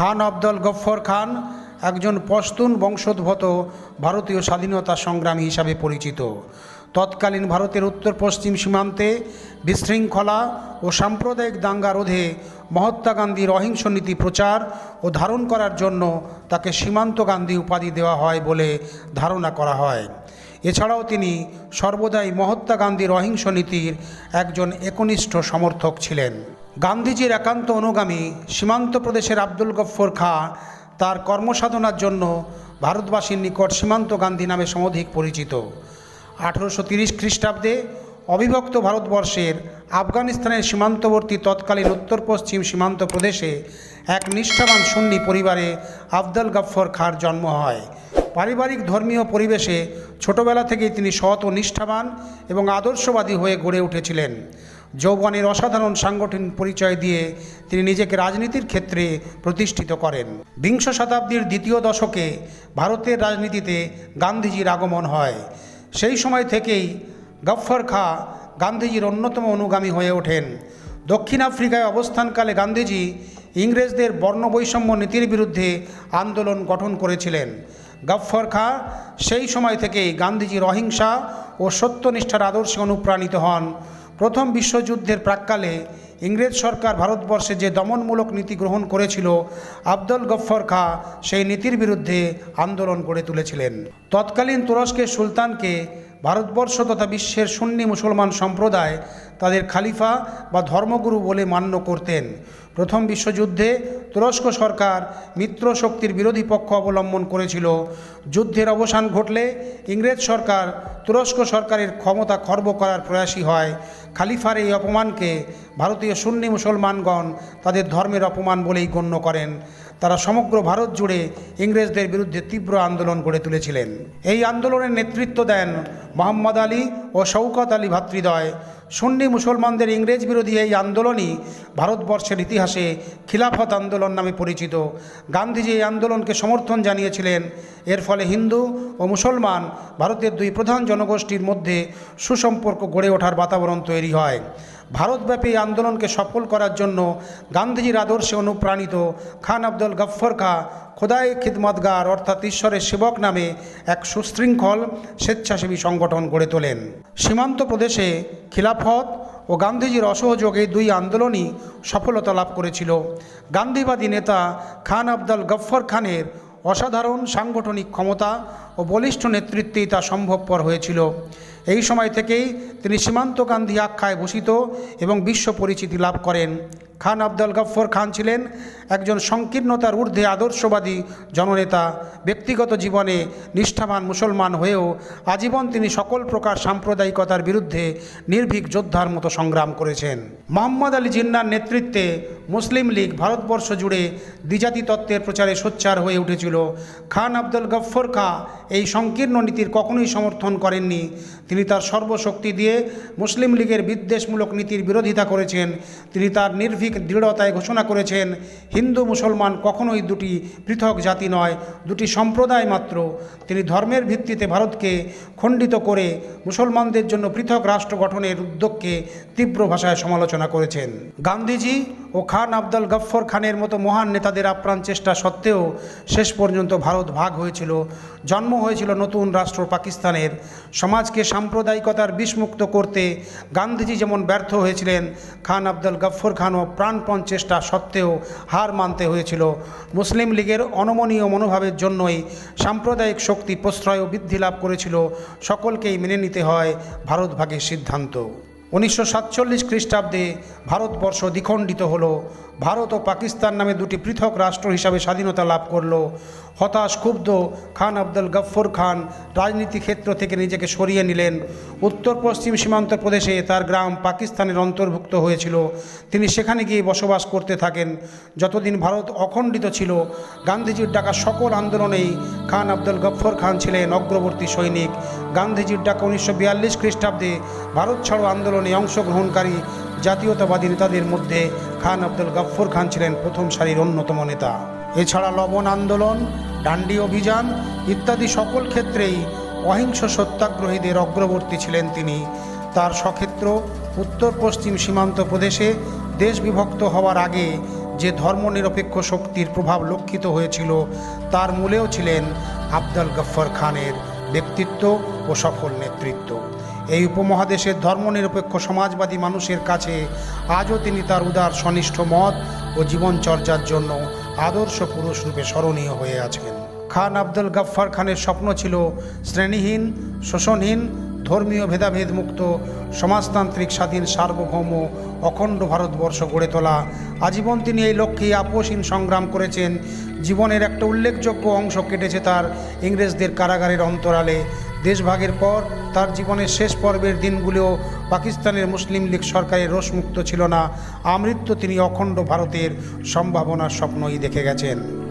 খান আবদল গফ্ফর খান একজন পশতুন বংশোদ্ভূত ভারতীয় স্বাধীনতা সংগ্রামী হিসাবে পরিচিত। তৎকালীন ভারতের উত্তর পশ্চিম সীমান্তে বিশৃঙ্খলা ও সাম্প্রদায়িক দাঙ্গা রোধে মহাত্মা গান্ধীর অহিংস নীতি প্রচার ও ধারণ করার জন্য তাকে সীমান্ত গান্ধী উপাধি দেওয়া হয় বলে ধারণা করা হয়। এছাড়াও তিনি সর্বদাই মহাত্মা গান্ধীর অহিংস নীতির একজন একনিষ্ঠ সমর্থক ছিলেন। গান্ধীজির একান্ত অনুগামী সীমান্ত প্রদেশের আব্দুল গফ্ফর খাঁ তার কর্মসাধনার জন্য ভারতবাসীর নিকট সীমান্ত গান্ধী নামে সমধিক পরিচিত। আঠেরোশো তিরিশ খ্রিস্টাব্দে অবিভক্ত ভারতবর্ষের আফগানিস্তানের সীমান্তবর্তী তৎকালীন উত্তর পশ্চিম সীমান্ত প্রদেশে এক নিষ্ঠাবান সুন্নি পরিবারে আফদল গফ্ফর খাঁর জন্ম হয়। পারিবারিক ধর্মীয় পরিবেশে ছোটবেলা থেকেই তিনি সৎ ও নিষ্ঠাবান এবং আদর্শবাদী হয়ে গড়ে উঠেছিলেন। যৌবনের অসাধারণ সাংগঠনিক পরিচয় দিয়ে তিনি নিজেকে রাজনীতির ক্ষেত্রে প্রতিষ্ঠিত করেন। বিংশ শতাব্দীর দ্বিতীয় দশকে ভারতের রাজনীতিতে গান্ধীজির আগমন হয়। সেই সময় থেকেই গফ্ফর খা গান্ধীজির অন্যতম অনুগামী হয়ে ওঠেন। দক্ষিণ আফ্রিকায় অবস্থানকালে গান্ধীজি ইংরেজদের বর্ণবৈষম্য নীতির বিরুদ্ধে আন্দোলন গঠন করেছিলেন। গফ্ফর খা সেই সময় থেকেই গান্ধীজির অহিংসা ও সত্যনিষ্ঠার আদর্শে অনুপ্রাণিত হন। প্রথম বিশ্বযুদ্ধের প্রাককালে ইংরেজ সরকার ভারতবর্ষে যে দমনমূলক নীতি গ্রহণ করেছিল, আব্দুল গফর খা সেই নীতির বিরুদ্ধে আন্দোলন গড়ে তুলেছিলেন। তৎকালীন তুরস্কের সুলতানকে ভারতবর্ষ তথা বিশ্বের সুন্নি মুসলমান সম্প্রদায় তাদের খালিফা বা ধর্মগুরু বলে মান্য করতেন। প্রথম বিশ্বযুদ্ধে তুরস্ক সরকার মিত্র শক্তির বিরোধী পক্ষ অবলম্বন করেছিল। যুদ্ধের অবসান ঘটলে ইংরেজ সরকার তুরস্ক সরকারের ক্ষমতা খর্ব করার প্রয়াসী হয়। খালিফার এই অপমানকে ভারতীয় সুন্নি মুসলমানগণ তাদের ধর্মের অপমান বলেই গণ্য করেন। তারা সমগ্র ভারত জুড়ে ইংরেজদের বিরুদ্ধে তীব্র আন্দোলন গড়ে তুলেছিলেন। এই আন্দোলনের নেতৃত্ব দেন মোহাম্মদ আলী ও শৌকত আলী ভাতৃদ্বয়। সুন্নি মুসলমানদের ইংরেজ বিরোধী এই আন্দোলনই ভারতবর্ষের ইতিহাসে খিলাফত আন্দোলন নামে পরিচিত। গান্ধীজি এই আন্দোলনকে সমর্থন জানিয়েছিলেন। এর ফলে হিন্দু ও মুসলমান ভারতের দুই প্রধান জনগোষ্ঠীর মধ্যে সুসম্পর্ক গড়ে ওঠার বাতাবরণ তৈরি হয়। ভারতব্যাপী আন্দোলনকে সফল করার জন্য গান্ধীজির আদর্শে অনুপ্রাণিত খান আব্দুল গফ্ফর খা খোদাই খিদমতগার, অর্থাৎ ঈশ্বরের সেবক নামে এক সুশৃঙ্খল স্বেচ্ছাসেবী সংগঠন গড়ে তোলেন। সীমান্ত প্রদেশে খিলাফত ও গান্ধীজির অসহযোগ এই দুই আন্দোলনই সফলতা লাভ করেছিল। গান্ধীবাদী নেতা খান আব্দুল গফ্ফর খানের অসাধারণ সাংগঠনিক ক্ষমতা ও বলিষ্ঠ নেতৃত্বেই তা সম্ভবপর হয়েছিল। এই সময় থেকেই তিনি সীমান্ত গান্ধী আখ্যায় ভূষিত এবং বিশ্ব পরিচিতি লাভ করেন। খান আব্দুল গফ্ফর খান ছিলেন একজন সংকীর্ণতার ঊর্ধ্বে আদর্শবাদী জননেতা, ব্যক্তিগত জীবনে নিষ্ঠাবান মুসলমান হয়েও আজীবন তিনি সকল প্রকার সাম্প্রদায়িকতার বিরুদ্ধে নির্ভীক যোদ্ধার মতো সংগ্রাম করেছেন। মোহাম্মদ আলী জিন্নার নেতৃত্বে মুসলিম লীগ ভারতবর্ষ জুড়ে দ্বিজাতি তত্ত্বের প্রচারে সোচ্চার হয়ে উঠেছিল। খান আব্দুল গফ্ফর খা এই সংকীর্ণ নীতির কখনোই সমর্থন করেননি। তিনি তার সর্বশক্তি দিয়ে মুসলিম লীগের বিদ্বেষমূলক নীতির বিরোধিতা করেছেন। তিনি তার নির্ভীক দৃঢ়তায় ঘোষণা করেছেন, হিন্দু মুসলমান কখনোই দুটি পৃথক জাতি নয়, দুটি সম্প্রদায় মাত্র। তিনি ধর্মের ভিত্তিতে ভারতকে খণ্ডিত করে মুসলমানদের জন্য পৃথক রাষ্ট্র গঠনের উদ্যোগকে তীব্র ভাষায় সমালোচনা করেছেন। গান্ধীজি ও খান আব্দুল গফ্ফর খানের মতো মহান নেতাদের আপ্রাণ চেষ্টা সত্ত্বেও শেষ পর্যন্ত ভারত ভাগ হয়েছিল, জন্ম হয়েছিল নতুন রাষ্ট্র পাকিস্তানের সমাজকে সাম্প্রদায়িকতার বিষমুক্ত করতে গান্ধীজি যেমন ব্যর্থ হয়েছিলেন, খান আব্দুল গফ্ফর খানও প্রাণপণ চেষ্টা সত্ত্বেও হার মানতে হয়েছিল। মুসলিম লীগের অনমনীয় মনোভাবের জন্যই সাম্প্রদায়িক শক্তি প্রশ্রয় ও বৃদ্ধি লাভ করেছিল। সকলকেই মেনে নিতে হয় ভারতভাগের সিদ্ধান্ত। উনিশশো সাতচল্লিশ খ্রিস্টাব্দে ভারতবর্ষ দ্বিখণ্ডিত হল। ভারত ও পাকিস্তান নামে দুটি পৃথক রাষ্ট্র হিসাবে স্বাধীনতা লাভ করল। হতাশ, ক্ষুব্ধ খান আব্দুল গফ্ফর খান রাজনীতি ক্ষেত্র থেকে নিজেকে সরিয়ে নিলেন। উত্তর পশ্চিম সীমান্ত প্রদেশে তার গ্রাম পাকিস্তানের অন্তর্ভুক্ত হয়েছিল। তিনি সেখানে গিয়ে বসবাস করতে থাকেন। যতদিন ভারত অখণ্ডিত ছিল, গান্ধীজির ডাকা সকল আন্দোলনেই খান আব্দুল গফ্ফর খান ছিলেন অগ্রবর্তী সৈনিক। গান্ধীজির ডাকা উনিশশো বিয়াল্লিশ খ্রিস্টাব্দে ভারত ছাড়ো আন্দোলনে অংশগ্রহণকারী জাতীয়তাবাদী নেতাদের মধ্যে খান আব্দুল গফ্ফর খান ছিলেন প্রথম সারির অন্যতম নেতা। এছাড়া লবণ আন্দোলন, ডান্ডি অভিযান ইত্যাদি সকল ক্ষেত্রেই অহিংস সত্যাগ্রহীদের অগ্রবর্তী ছিলেন তিনি। তার সক্ষেত্র উত্তর পশ্চিম সীমান্ত প্রদেশে দেশ বিভক্ত হওয়ার আগে যে ধর্মনিরপেক্ষ শক্তির প্রভাব লক্ষিত হয়েছিল, তার মূলেও ছিলেন আবদাল গফ্ফর খানের ব্যক্তিত্ব ও সফল নেতৃত্ব। এই উপমহাদেশের ধর্মনিরপেক্ষ সমাজবাদী মানুষের কাছে আজও তিনি তার উদার সনিষ্ঠ মত ও জীবনচর্যার জন্য আদর্শ পুরুষ রূপে স্মরণীয় হয়ে আছেন। খান আব্দুল গাফফার খানের স্বপ্ন ছিল শ্রেণীহীন, শোষণহীন, ধর্মীয় ভেদাভেদ মুক্ত, সমাজতান্ত্রিক, স্বাধীন, সার্বভৌম, অখণ্ড ভারতবর্ষ গড়ে তোলা। আজীবন তিনি এই লক্ষ্যে আপোষহীন সংগ্রাম করেছেন। জীবনের একটা উল্লেখযোগ্য অংশ কেটেছে তার ইংরেজদের কারাগারের অন্তরালে। দেশভাগের পর, তার জীবনের শেষ পর্বের দিনগুলিও পাকিস্তানের মুসলিম লীগ সরকারের রোষমুক্ত ছিল না। আমৃত্য তিনি অখণ্ড ভারতের সম্ভাবনার স্বপ্নই দেখে গেছেন।